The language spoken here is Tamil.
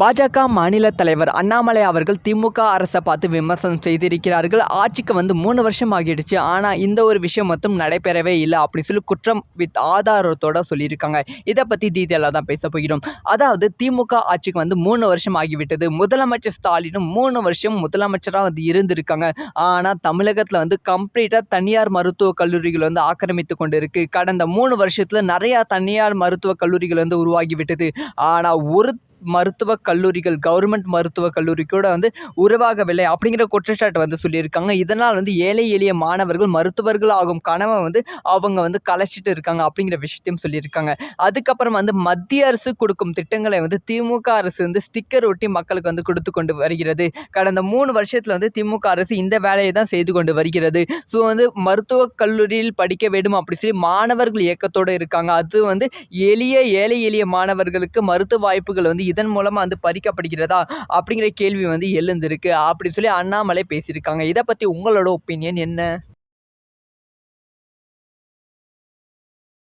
பாஜக மாநில தலைவர் அண்ணாமலை அவர்கள் திமுக அரசை பார்த்து விமர்சனம் செய்திருக்கிறார்கள். ஆட்சிக்கு வந்து மூணு வருஷம் ஆகிடுச்சு. ஆனால் இந்த ஒரு விஷயம் மட்டும் நடைபெறவே இல்லை அப்படின்னு சொல்லி குற்றம் வித் ஆதாரத்தோட சொல்லியிருக்காங்க. இதை பற்றி டீட்டெயிலாக தான் பேச போகிறோம். அதாவது திமுக ஆட்சிக்கு வந்து மூணு வருஷம் ஆகிவிட்டது. முதலமைச்சர் ஸ்டாலினும் மூணு வருஷம் முதலமைச்சராக வந்து இருந்திருக்காங்க. ஆனால் தமிழகத்தில் வந்து கம்ப்ளீட்டாக தனியார் மருத்துவக் கல்லூரிகள் வந்து ஆக்கிரமித்து கொண்டு இருக்கு கடந்த மூணு வருஷத்தில் நிறையா தனியார் மருத்துவக் கல்லூரிகள் வந்து உருவாகிவிட்டது. ஆனால் ஒரு மருத்துவக் கல்லூரிகள் கவர்மெண்ட் மருத்துவக் கல்லூரி கூட வந்து உருவாகவில்லை அப்படிங்கிற குற்றச்சாட்டு வந்து சொல்லியிருக்காங்க. இதனால் வந்து ஏழை எளிய மாணவர்கள் மருத்துவர்கள் ஆகும் கனவை வந்து அவங்க வந்து கலைச்சிட்டு இருக்காங்க அப்படிங்கிற விஷயத்தையும் சொல்லியிருக்காங்க. அதுக்கப்புறம் வந்து மத்திய அரசு கொடுக்கும் திட்டங்களை வந்து திமுக அரசு வந்து ஸ்டிக்கர் ஒட்டி மக்களுக்கு வந்து கொடுத்து கொண்டு வருகிறது. கடந்த மூணு வருஷத்தில் வந்து திமுக அரசு இந்த வேலையை தான் செய்து கொண்டு வருகிறது. ஸோ வந்து மருத்துவக் கல்லூரியில் படிக்க வேண்டும் அப்படி சொல்லி மாணவர்கள் இயக்கத்தோடு இருக்காங்க. அது வந்து எளிய ஏழை எளிய மாணவர்களுக்கு மருத்துவ வாய்ப்புகள் வந்து இதன் மூலமாக வந்து பறிக்கப்படுகிறதா அப்படிங்கிற கேள்வி வந்து எழுந்திருக்கு. அப்படின்னு சொல்லி அண்ணாமலை பேசியிருக்காங்க. இதை பற்றி உங்களோட ஒப்பீனியன் என்ன?